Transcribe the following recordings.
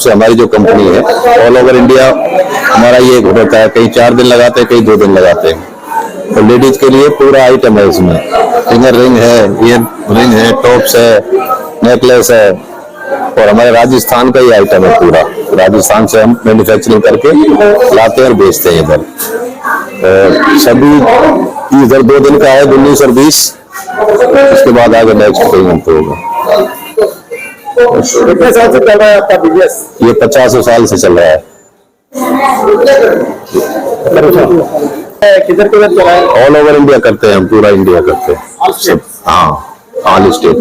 से हमारी जो कंपनी है ऑल ओवर इंडिया हमारा ये होता है कहीं चार दिन लगाते हैं कहीं दो दिन लगाते हैं। तो लेडीज़ के लिए पूरा आइटम है इसमें। फिंगर रिंग है ईयर रिंग है टॉप्स है नेकलेस है। और हमारे राजस्थान का ही आइटम है पूरा। राजस्थान से हम मैन्युफैक्चरिंग करके लाते और बेचते हैं इधर। सभी इधर दो दिन का है, उन्नीस और बीस। उसके बाद आगे नेक्स्ट पेमेंट होगा। कितने साल से चल रहा है आपका बिज़नेस ये पचास साल से चल रहा है। किधर किधर चला है? ऑल ओवर इंडिया करते हैं हम पूरा इंडिया करते हैं। हाँ ऑल स्टेट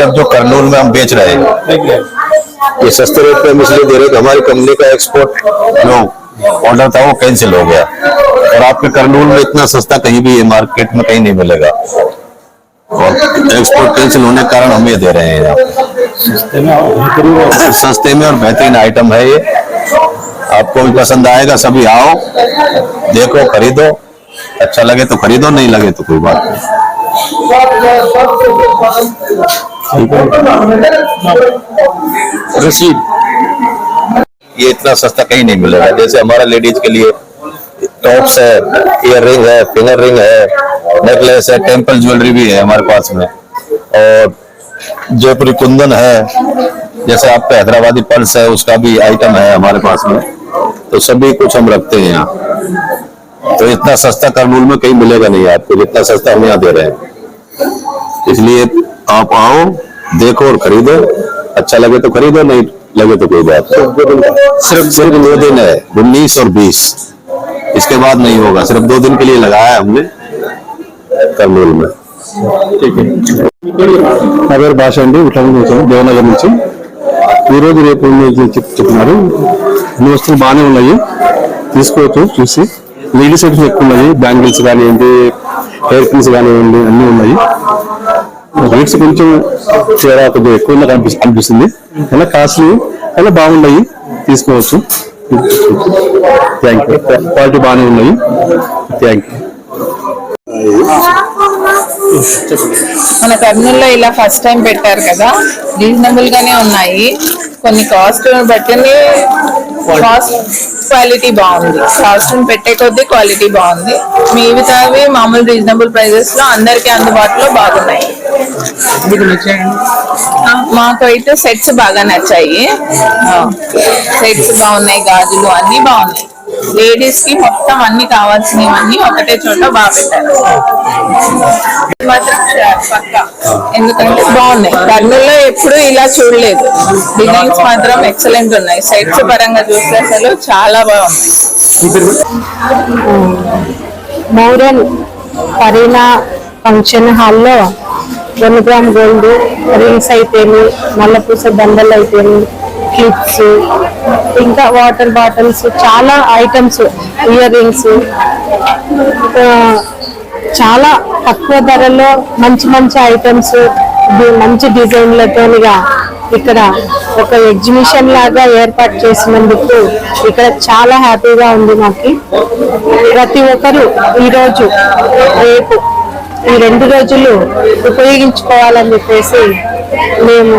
तब जो करनूल में हम बेच रहे हैं ये सस्ते रेट पे हम इसलिए दे रहे हैं हमारी कंपनी का एक्सपोर्ट जो ऑर्डर था वो कैंसिल हो गया। और आपके करनूल में इतना सस्ता कहीं भी मार्केट में कहीं नहीं मिलेगा। एक्सपोर्ट कैंसिल होने के कारण हम ये दे रहे हैं यहाँ सस्ते में और बेहतरीन आइटम है ये। आपको भी पसंद आएगा सभी आओ देखो खरीदो। अच्छा लगे तो खरीदो नहीं लगे तो कोई बात नहीं। रशीद ये इतना सस्ता कहीं नहीं मिलेगा। जैसे हमारा लेडीज़ के लिए टॉप्स है इयर रिंग है फिंगर रिंग है नेकलेस है टेंपल ज्वेलरी भी है हमारे पास में। और जयपुरी कुंदन है, जैसे आपका हैदराबादी पर्स है, उसका भी आइटम है हमारे पास में। तो सभी कुछ हम रखते हैं यहाँ। तो इतना सस्ता करनूल में कहीं मिलेगा नहीं आपको, जितना सस्ता हम यहाँ दे रहे हैं। इसलिए आप आओ, देखो और खरीदो। अच्छा लगे तो खरीदो, नहीं लगे तो कोई बात सिर्फ़ सिर्फ़ दो दिन है, उन्नीस और बीस। इसके बाद नहीं होगा, सिर्फ़ दो दिन के लिए लगाया हमने करनूल में। నా పేరు భాష అండి విఠలం దేవనగర్ నుంచి. ఈ రోజు రేపు చెప్- చెప్తున్నారు. అన్ని వస్తువులు బాగానే ఉన్నాయి. తీసుకోవచ్చు చూసి. లేడీస్ ఐటమ్స్ ఎక్కువ ఉన్నాయి. బ్యాంగిల్స్ కానివ్వండి హెయిర్ పిన్స్ కానివ్వండి అన్నీ ఉన్నాయి. రేట్స్ కొంచెం తేడా కొద్దిగా ఎక్కువ ఉన్నది అనిపిస్తుంది. అలా కాస్ట్లీ అలా బాగున్నాయి. తీసుకోవచ్చు. థ్యాంక్ యూ క్వాలిటీ బాగానే ఉన్నాయి. థ్యాంక్ యూ మన కర్నూలులో ఇలా ఫస్ట్ టైం పెట్టారు కదా. రీజనబుల్ గానే ఉన్నాయి. కొన్ని కాస్ట్ బట్టి కాస్ట్ క్వాలిటీ బాగుంది. కాస్ట్ పెట్టే కొద్దీ క్వాలిటీ బాగుంది. మిగతావి మామూలు రీజనబుల్ ప్రైజెస్లో అందరికీ అందుబాటులో బాగున్నాయి. ఆ, మాకు అయితే సెట్స్ బాగా నచ్చాయి. సెట్స్ బాగున్నాయి గాజులు అన్ని బాగున్నాయి. లేడీస్కి మొత్తం అన్ని కావాల్సినవన్నీ ఒకటే చోట బాగా పెట్టారు మాత్రం పక్కా. ఎందుకంటే బాగున్నాయి. కర్నూలులో ఎప్పుడు ఇలా చూడలేదు. డిజైన్స్ మాత్రం ఎక్సలెంట్ ఉన్నాయి. సెట్స్ పరంగా చూస్తే అసలు చాలా బాగున్నాయి. మౌరన్ కరీనా ఫంక్షన్ హాల్లో వన్ గ్రామ్ గోల్డ్ రింగ్స్ అయితేమి నల్లపూస దండలు అయితేమి క్లిప్స్ ఇంకా వాటర్ బాటిల్స్ చాలా ఐటమ్స్ ఇయర్ రింగ్స్ చాలా తక్కువ ధరలో మంచి మంచి ఐటమ్స్ మంచి డిజైన్లతోనిగా ఇక్కడ ఒక ఎగ్జిబిషన్ లాగా ఏర్పాటు చేసినందుకు ఇక్కడ చాలా హ్యాపీగా ఉంది మాకు. ప్రతి ఒక్కరు ఈరోజు రేపు ఈ రెండు రోజులు ఉపయోగించుకోవాలని చెప్పేసి మేము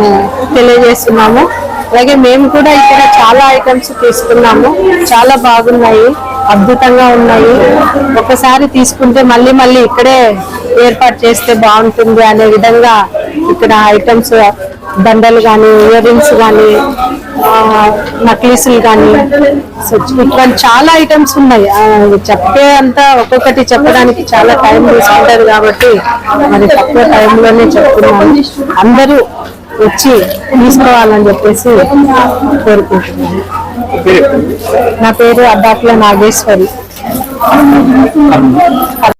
తెలియజేస్తున్నాము. అలాగే మేము కూడా ఇక్కడ చాలా ఐటమ్స్ తీసుకున్నాము. చాలా బాగున్నాయి అద్భుతంగా ఉన్నాయి. ఒకసారి తీసుకుంటే మళ్ళీ మళ్ళీ ఇక్కడే ఏర్పాటు చేస్తే బాగుంటుంది అనే విధంగా ఇక్కడ ఐటమ్స్ దండలు కానీ ఇయర్ రింగ్స్ కానీ నక్లీసులు కానీ ఇట్లాంటి ఇటువంటి చాలా ఐటమ్స్ ఉన్నాయి. చెప్పే అంతా ఒక్కొక్కటి చెప్పడానికి చాలా టైం తీసుకుంటారు కాబట్టి మరి తక్కువ టైంలోనే చెప్తున్నాను. అందరూ వచ్చి తీసుకోవాలని చెప్పేసి కోరుకుంటున్నాను. నా పేరు అడ్డాకుల నాగేశ్వరి.